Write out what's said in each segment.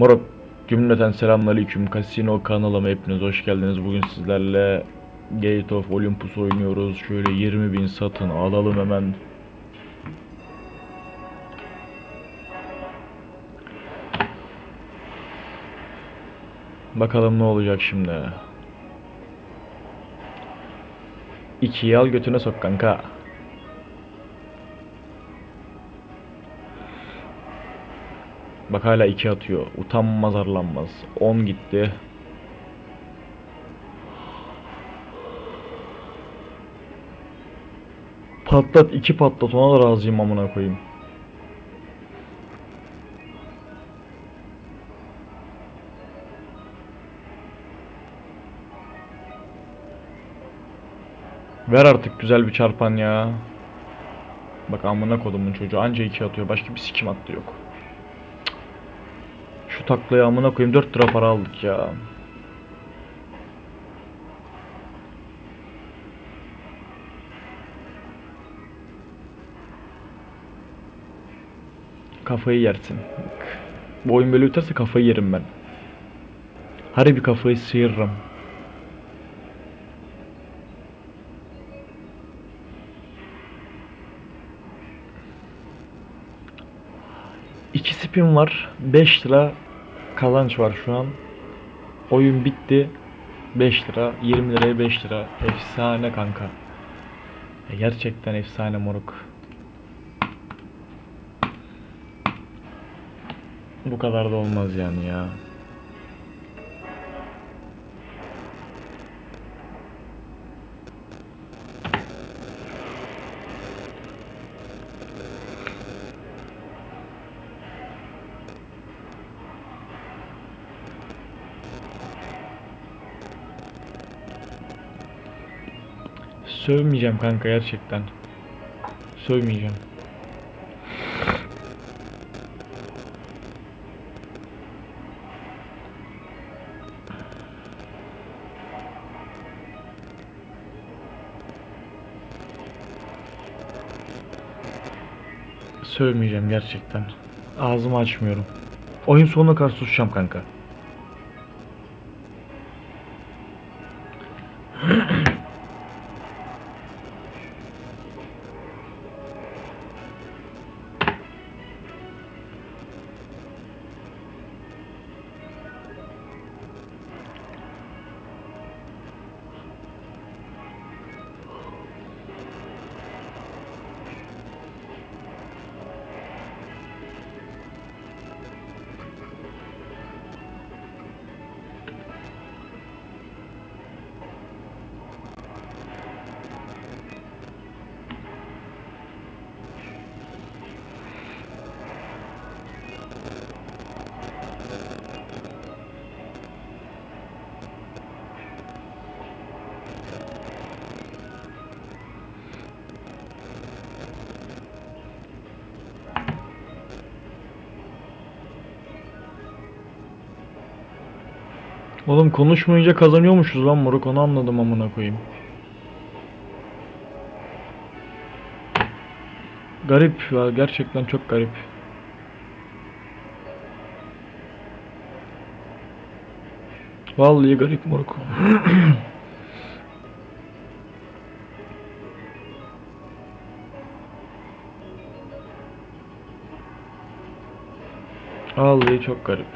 Moruk cümleten selamünaleyküm. Casino kanalıma hepiniz hoş geldiniz. Bugün sizlerle Gate of Olympus oynuyoruz. Şöyle 20 bin satın alalım hemen. Bakalım ne olacak şimdi. İkiyi al götüne sok kanka. Bak hala 2 atıyor. Utanmaz arlanmaz. 10 gitti. Patlat 2 patlat ona da razıyım amına koyayım. Ver artık güzel bir çarpan ya. Bak amına kodumun çocuğu anca 2 atıyor. Başka bir sikim attı yok. Şu taklayı amına koyayım 4 lira para aldık ya. Kafayı yersin. Bu oyun böyle biterse kafayı yerim ben. Harbi kafayı sıyırırım. İki spin var. 5 lira kazanç var şu an. Oyun bitti. 5 lira, 20 liraya 5 lira. Efsane kanka. Ya gerçekten efsane moruk. Bu kadar da olmaz yani ya. Sövmeyeceğim kanka gerçekten. Sövmeyeceğim. Sövmeyeceğim gerçekten. Ağzımı açmıyorum. Oyun sonuna kadar susacağım kanka. Oğlum konuşmayınca kazanıyormuşuz lan moruk onu anladım amına koyayım. Garip ya gerçekten çok garip. Vallahi garip moruk. Vallahi çok garip.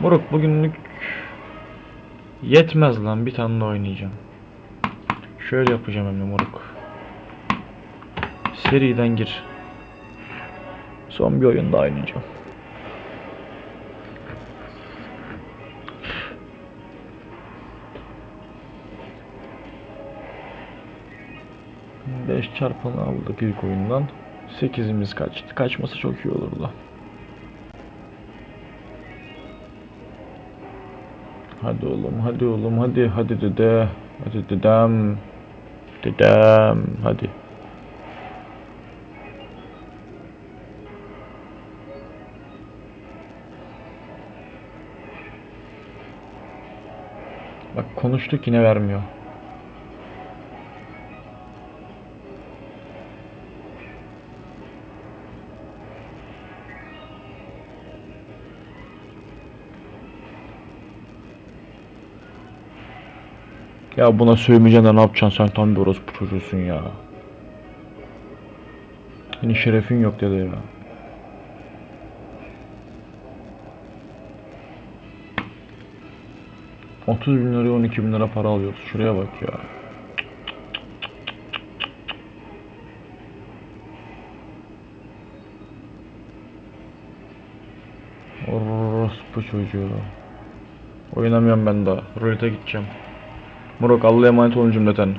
Moruk bugünlük Yetmez lan bir tane daha oynayacağım. Şöyle yapacağım hem de moruk. Seriden gir. Son bir oyun daha oynayacağım. Beş çarpanı aldık ilk oyundan. Sekizimiz kaçtı. Kaçması çok iyi olurdu. Hadi oğlum, hadi oğlum, hadi, hadi dede, hadi dedem, dedem, hadi. Bak konuştuk yine vermiyor. Ya buna sövmeyeceksin de ne yapacaksın sen tam bir orospu çocuğusun ya. Senin şerefin yok dedi ya. Otuz bin liraya 12 bin lira para alıyoruz. Şuraya bak ya. Orospu çocuğu. Oynamıyorum ben daha. Rulete gideceğim. Moruk Allah'a emanet olun cümleten.